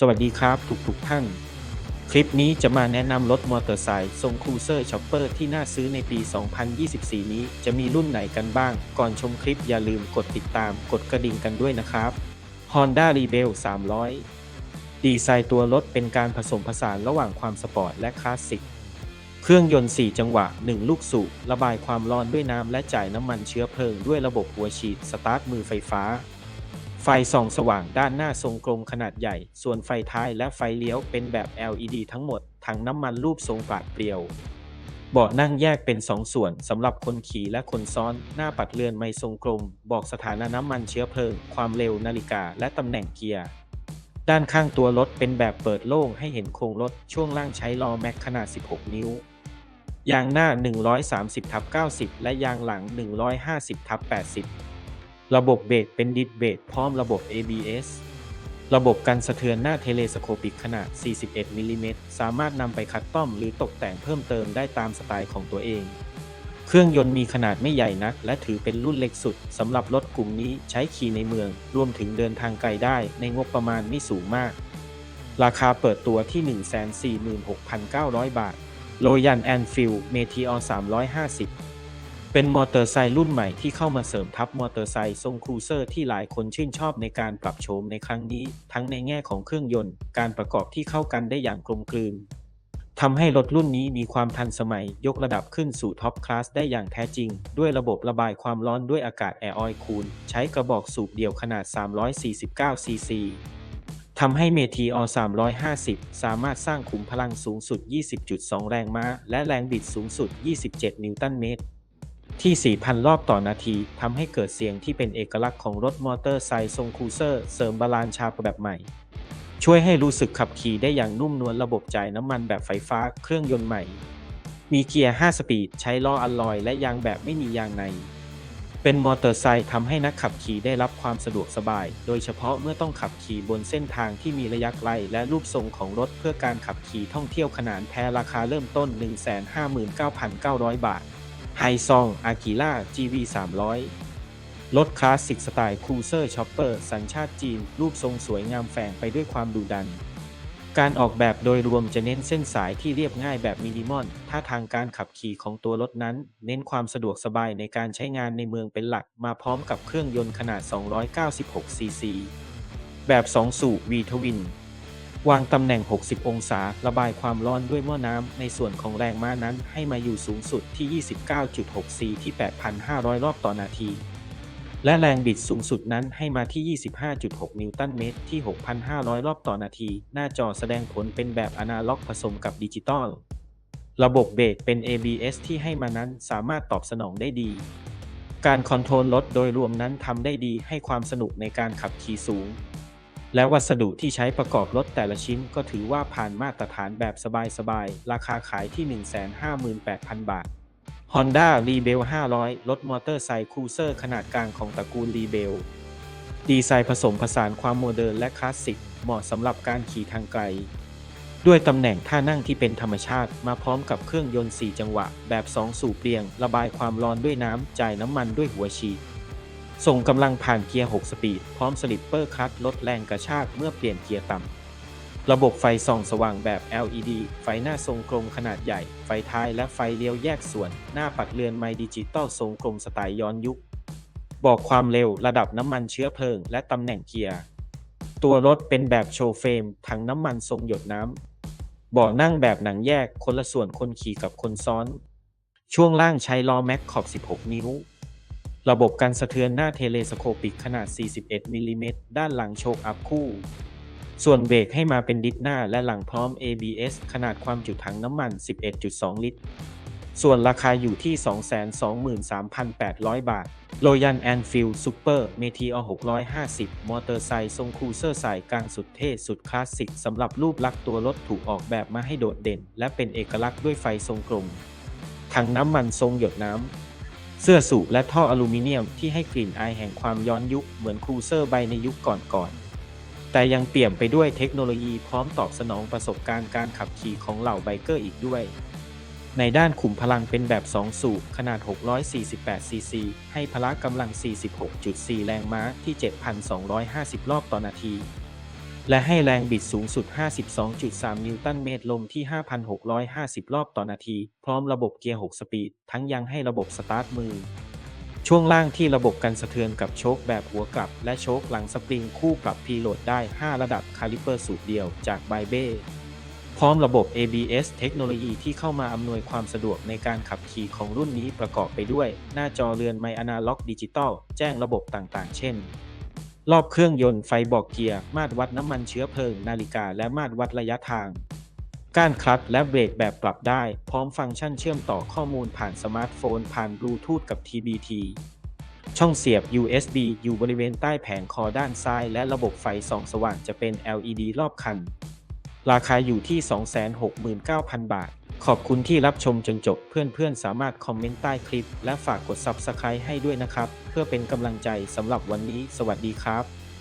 สวัสดีครับทุกทุกๆท่าน คลิปนี้จะมาแนะนำรถมอเตอร์ไซค์ทรงครูเซอร์ช็อปเปอร์ที่น่าซื้อในปี 2024 นี้จะมีรุ่นไหนกันบ้าง ก่อนชมคลิปอย่าลืมกดติดตามกดกระดิ่งกันด้วยนะครับ Honda Rebel 300 ดีไซน์ตัวรถเป็นการผสมผสานระหว่างความสปอร์ตและคลาสสิก เครื่องยนต์ 4 จังหวะ 1 ลูกสูบระบายความร้อนด้วยน้ำและจ่ายน้ำมันเชื้อเพลิงด้วยระบบหัวฉีดสตาร์ทมือไฟฟ้า ไฟส่องสว่างด้านหน้าทรงกลมขนาดใหญ่ ส่วนไฟท้ายและไฟเลี้ยวเป็นแบบ LED ทั้งหมด ถังน้ำมันรูปทรงปาดเปรียว เบาะนั่งแยกเป็น 2 ส่วนสำหรับคนขี่และคนซ้อน หน้าปัดเรือนไม่ทรงกลม บอกสถานะน้ำมันเชื้อเพลิง ความเร็วนาฬิกาและตำแหน่งเกียร์ ด้านข้างตัวรถเป็นแบบเปิดโล่งให้เห็นโครงรถ ช่วงล่างใช้ล้อแม็กขนาด 16 นิ้วยางหน้า 130ทับ90 และยางหลัง 150ทับ80 ระบบเบรเป็นดิสเบรพร้อมระบบ ABS ระบบกันสะเทือนหน้าเทเลสโคปิกขนาด 41มิลลิเมตรสามารถนำไปคัดต้อมหรือตกแต่งเพิ่มเติมได้ตามสไตล์ของตัวเอง เครื่องยนต์มีขนาดไม่ใหญ่นัก และถือเป็นรุ่นเล็กสุดสำหรับรถกลุ่มนี้ใช้ขี่ในเมือง รวมถึงเดินทางไกลได้ในงบประมาณไม่สูงมาก ราคาเปิดตัวที่ 146,900 บาทโรยันแอนฟิลเมทีออ350 เป็นมอเตอร์ไซค์รุ่นใหม่ที่เข้ามาเสริมทัพมอเตอร์ไซค์ทรงครูเซอร์ที่หลายคนชื่นชอบในการปรับโฉมในครั้งนี้ ทั้งในแง่ของเครื่องยนต์ การประกอบที่เข้ากันได้อย่างกลมกลืนทำให้รถรุ่นนี้มีความทันสมัยยกระดับขึ้นสู่ท็อปคลาสได้อย่างแท้จริง ด้วยระบบระบายความร้อนด้วยอากาศแอร์ออยคูลใช้กระบอกสูบเดี่ยวขนาด 349 ซีซีทำให้เมทีอ350 สามารถสร้างขุมพลังสูงสุด 20.2 แรงม้า และแรงบิดสูงสุด 27 นิวตันเมตร ที่ 4,000 รอบต่อนาทีทำให้เกิดเสียงที่เป็นเอกลักษณ์ของรถมอเตอร์ไซค์ทรงคูเซอร์เสริมบาลานซ์ชาร์แบบใหม่ ช่วยให้รู้สึกขับขี่ได้อย่างนุ่มนวลระบบจ่ายน้ำมันแบบไฟฟ้าเครื่องยนต์ใหม่ มีเกียร์ 5 สปีด ใช้ล้ออัลลอยและยางแบบไม่มียางใน เป็นมอเตอร์ไซค์ทำให้นักขับขี่ได้รับความสะดวกสบาย โดยเฉพาะเมื่อต้องขับขี่บนเส้นทางที่มีระยะไกลและรูปทรงของรถเพื่อการขับขี่ท่องเที่ยวขนานแพ้ราคาเริ่มต้น 159,900 บาท ไฮซองอากิล่า GV 300รถคลาสสิกสไตล์ครูเซอร์ช็อปเปอร์สัญชาติจีน รูปทรงสวยงามแฝงไปด้วยความดุดัน การออกแบบโดยรวมจะเน้นเส้นสายที่เรียบง่ายแบบมินิมอลท่าทางการขับขี่ของตัวรถนั้น เน้นความสะดวกสบายในการใช้งานในเมืองเป็นหลัก มาพร้อมกับเครื่องยนต์ขนาด 296 ซีซี แบบ 2 สูบ V Twin วางตำแหน่ง 60 องศา ระบายความร้อนด้วยหม้อน้ำ ในส่วนของแรงม้านั้นให้มาอยู่สูงสุดที่ 29.6 C ที่ 8,500 รอบต่อนาที และแรงบิดสูงสุดนั้นให้มาที่ 25.6 นิวตันเมตรที่ 6,500 รอบต่อนาที หน้าจอแสดงผลเป็นแบบอนาล็อกผสมกับดิจิตอล ระบบเบรกเป็น ABS ที่ให้มานั้นสามารถตอบสนองได้ดี การคอนโทรลรถโดยรวมนั้นทำได้ดีให้ความสนุกในการขับขี่สูง และวัสดุที่ใช้ประกอบรถแต่ละชิ้นก็ถือว่าผ่านมาตรฐานแบบสบายๆ ราคาขายที่ 158,000 บาท Honda Rebel 500 รถมอเตอร์ไซค์ครูเซอร์ขนาดกลางของตระกูล Rebel ดีไซน์ผสมผสานความโมเดิร์นและคลาสสิก เหมาะสำหรับการขี่ทางไกล ด้วยตำแหน่งท่านั่งที่เป็นธรรมชาติมาพร้อมกับเครื่องยนต์ 4 จังหวะ แบบ 2 สูบเรียง ระบายความร้อนด้วยน้ำ จ่ายน้ำมันด้วยหัวฉีด ส่งกำลังผ่านเกียร์ 6 สปีด พร้อมสลิปเปอร์คัตลดแรงกระชากเมื่อเปลี่ยนเกียร์ต่ำ ระบบไฟส่องสว่างแบบ LED ไฟหน้าทรงกลมขนาดใหญ่ ไฟท้ายและไฟเลี้ยวแยกส่วน หน้าปัดเรือนไมดิจิตอลทรงกลมสไตล์ย้อนยุค บอกความเร็วระดับน้ำมันเชื้อเพลิง และตำแหน่งเกียร์ ตัวรถเป็นแบบโชว์เฟรมถังน้ำมันทรงหยดน้ำเบาะนั่งแบบหนังแยกคนละส่วนคนขี่กับคนซ้อน ช่วงล่างใช้ล้อแม็กขอบ 16 นิ้ว ระบบการสะเทือนหน้าเทเลสโคปิกขนาด 41 มิลลิเมตรด้านหลังโชคอัพคู่ ส่วนเบรกให้มาเป็นดิสหน้าและหลังพร้อม ABS ขนาดความจุถังน้ำมัน 11.2 ลิตร ส่วนราคาอยู่ที่ 223,800 บาท Royal Enfield Super Meteor 650 มอเตอร์ไซค์ทรงคูเซอร์สายกลางสุดเท่สุดคลาสสิกสำหรับรูปลักษณ์ตัวรถถูกออกแบบมาให้โดดเด่น และเป็นเอกลักษณ์ด้วยไฟทรงกลมถังน้ำมันทรงหยดน้ำ เสื้อสูบและท่ออลูมิเนียมที่ให้กลิ่นอายแห่งความย้อนยุคเหมือนครูเซอร์ใบในยุคก่อนๆ แต่ยังเปี่ยมไปด้วยเทคโนโลยีพร้อมตอบสนองประสบการณ์การขับขี่ของเหล่าไบเกอร์อีกด้วย ในด้านขุมพลังเป็นแบบ 2 สูบขนาด 648 ซีซี ให้พละกำลัง 46.4 แรงม้าที่ 7,250 รอบต่อนาที และให้แรงบิดสูงสุด 52.3 นิวตันเมตรลมที่ 5,650 รอบต่อนาที พร้อมระบบเกียร์ 6 สปีด ทั้งยังให้ระบบสตาร์ทมือ ช่วงล่างที่ระบบกันสะเทือนกับโชคแบบหัวกลับ และโชคหลังสปริงคู่ปรับพีโหลดได้ 5 ระดับคาลิเปอร์สูตรเดียวจากไบเบ้พร้อมระบบ ABS เทคโนโลยีที่เข้ามาอำนวยความสะดวกในการขับขี่ของรุ่นนี้ประกอบไปด้วย หน้าจอเรือนไมอนาล็อกดิจิตอลแจ้งระบบต่างๆ เช่น รอบเครื่องยนต์ไฟบอกเกียร์ มาตรวัดน้ำมันเชื้อเพลิง นาฬิกา และมาตรวัดระยะทางก้านคลัตช์และเบรกแบบปรับได้ พร้อมฟังก์ชันเชื่อมต่อข้อมูลผ่านสมาร์ทโฟน ผ่านบลูทูธกับ TBT ช่องเสียบ USB อยู่บริเวณใต้แผงคอด้านซ้าย และระบบไฟส่องสว่างจะเป็น LED รอบคัน ราคาอยู่ที่ 269,000 บาท ขอบคุณที่รับชมจนจบเพื่อนๆ สามารถคอมเมนต์ใต้คลิป และฝากกด Subscribe ให้ด้วยนะครับ เพื่อเป็นกำลังใจสำหรับวันนี้ สวัสดีครับ